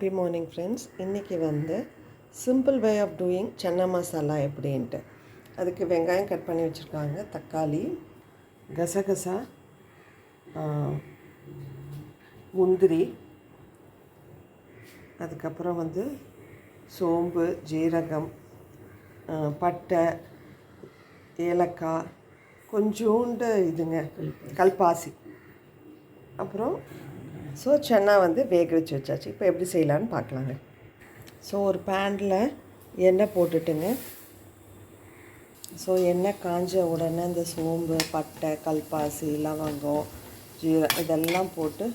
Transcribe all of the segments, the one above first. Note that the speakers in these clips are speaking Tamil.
ஹாப்பி மார்னிங் ஃப்ரெண்ட்ஸ் இன்றைக்கி வந்து simple way of doing chana masala எப்படின்ட்டு. அதுக்கு வெங்காயம் கட் பண்ணி வச்சுருக்காங்க. தக்காளி கசகசா முந்திரி அதுக்கப்புறம் வந்து சோம்பு ஜீரகம் பட்டை ஏலக்காய் கொஞ்சோண்டு இதுங்க கல்பாசி. அப்புறம் ஸோ சென்னா வந்து வேக வச்சு வச்சாச்சு. இப்போ எப்படி செய்யலான்னு பார்க்கலாங்க. ஸோ ஒரு பேனில் எண்ணெய் போட்டுட்டுங்க. ஸோ எண்ணெய் காஞ்ச உடனே இந்த சோம்பு பட்டை கல்பாசி லவங்கம் ஜீர இதெல்லாம் போட்டு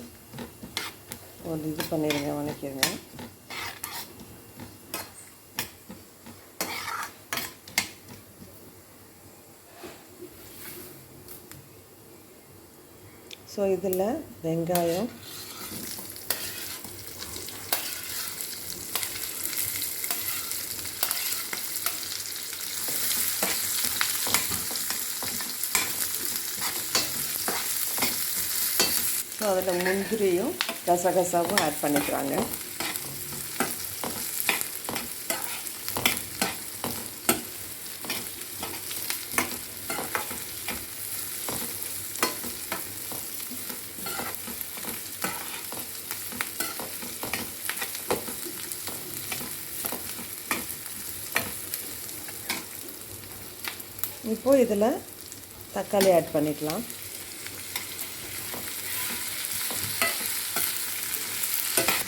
ஒரு இது பண்ணிடுங்க வணக்கிடுங்க. ஸோ இதில் வெங்காயம் ஸோ அதில் முந்திரியும் கசகசாவும் ஆட் பண்ணிக்கிறாங்க. இப்போது இதில் தக்காளி ஆட் பண்ணிக்கலாம்.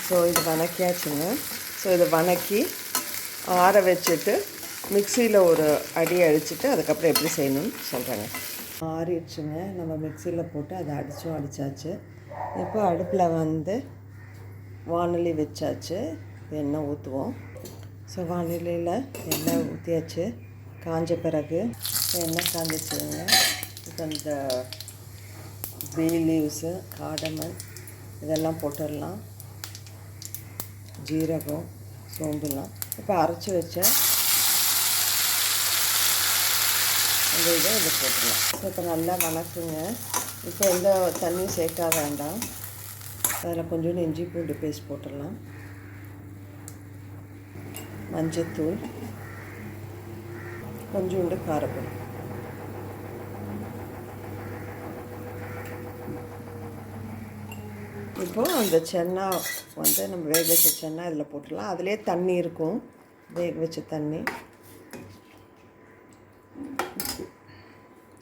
ஸோ இது வணக்கியாச்சுங்க. ஸோ இதை வணக்கி ஆற வச்சுட்டு மிக்சியில் ஒரு அடி அடிச்சுட்டு அதுக்கப்புறம் எப்படி செய்யணும்னு சொல்கிறேங்க ஆறிடுச்சுங்க. நம்ம மிக்சியில் போட்டு அதை அடித்தும் அடித்தாச்சு இப்போ அடுப்பில் வந்து வானொலி வச்சாச்சு. எண்ணெய் ஊற்றுவோம் ஸோ வானிலையில் எண்ணெய் ஊற்றியாச்சு காஞ்ச பிறகு எண்ணெய் காஞ்சிச்சுங்க. இப்போ இந்த பே லீவ்ஸு காடமன் இதெல்லாம் போட்டுடலாம். ஜீரகம் சோம்புலாம் இப்போ அரைச்சி வச்ச அந்த இதை இதை போட்டுடலாம். இப்போ நல்லா வணக்குங்க இப்போ எந்த தண்ணியும் சேர்க்க வேண்டாம். அதில் கொஞ்சோண்டு இஞ்சி பூண்டு பேஸ்ட் போட்டுடலாம். மஞ்சத்தூள். கொஞ்சோண்டு காரப்பொடி. இப்போது அந்த சென்னா வந்து நம்ம வேக வச்ச சென்னா இதில் போட்டுடலாம். அதுலேயே தண்ணி இருக்கும். வேக வச்ச தண்ணி.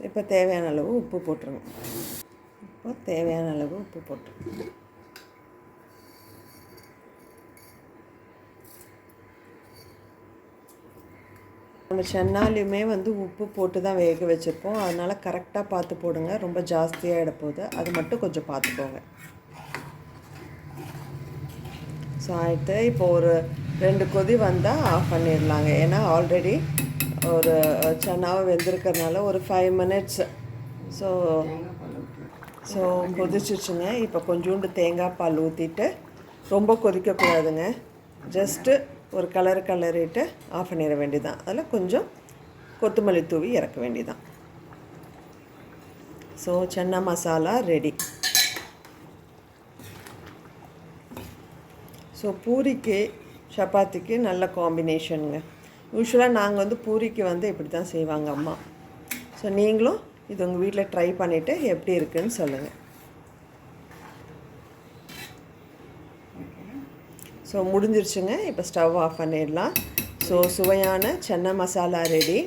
இப்போ தேவையான அளவு உப்பு போட்டுருங்க. இப்போ தேவையான அளவு உப்பு போட்டுருங்க. நம்ம சென்னாலையுமே வந்து உப்பு போட்டு தான் வேக வச்சுருப்போம். அதனால் கரெக்டாக பார்த்து போடுங்க. ரொம்ப ஜாஸ்தியாக போகுது. அது மட்டும் கொஞ்சம் பார்த்துக்கோங்க. ஸோ ஆகிட்டு இப்போ ஒரு ரெண்டு கொதி வந்தால் ஆஃப் பண்ணிடலாங்க. ஏன்னா ஆல்ரெடி ஒரு சென்னாவை வெந்திருக்கிறதுனால ஒரு ஃபைவ் மினிட்ஸ் ஸோ ஸோ கொதிச்சிச்சுங்க. இப்போ கொஞ்சோண்டு தேங்காய் பால் ஊற்றிட்டு ரொம்ப கொதிக்கக்கூடாதுங்க. ஜஸ்ட்டு ஒரு கலர் கலரிட்டு ஆஃப் பண்ணிட வேண்டியதான் அதில் கொஞ்சம் கொத்தமல்லி தூவி இறக்க வேண்டியதான் so chana masala ready so பூரிக்கு சப்பாத்திக்கு நல்ல காம்பினேஷனுங்க யூஸ்வலாக நாங்கள் வந்து பூரிக்கு வந்து இப்படி தான் செய்வாங்க அம்மா. ஸோ நீங்களும் இது உங்கள் வீட்டில் ட்ரை பண்ணிவிட்டு எப்படி இருக்குன்னு சொல்லுங்கள் ஸோ முடிஞ்சிருச்சுங்க. இப்போ ஸ்டவ் ஆஃப் பண்ணிடலாம். ஸோ சுவையான சென்னை மசாலா ரெடி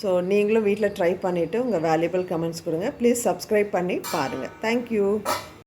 ஸோ நீங்களும் வீட்டில் ட்ரை பண்ணிவிட்டு உங்கள் வேல்யூபிள் கமெண்ட்ஸ் கொடுங்க. ப்ளீஸ் சப்ஸ்கிரைப் பண்ணி பாருங்கள் தேங்க்யூ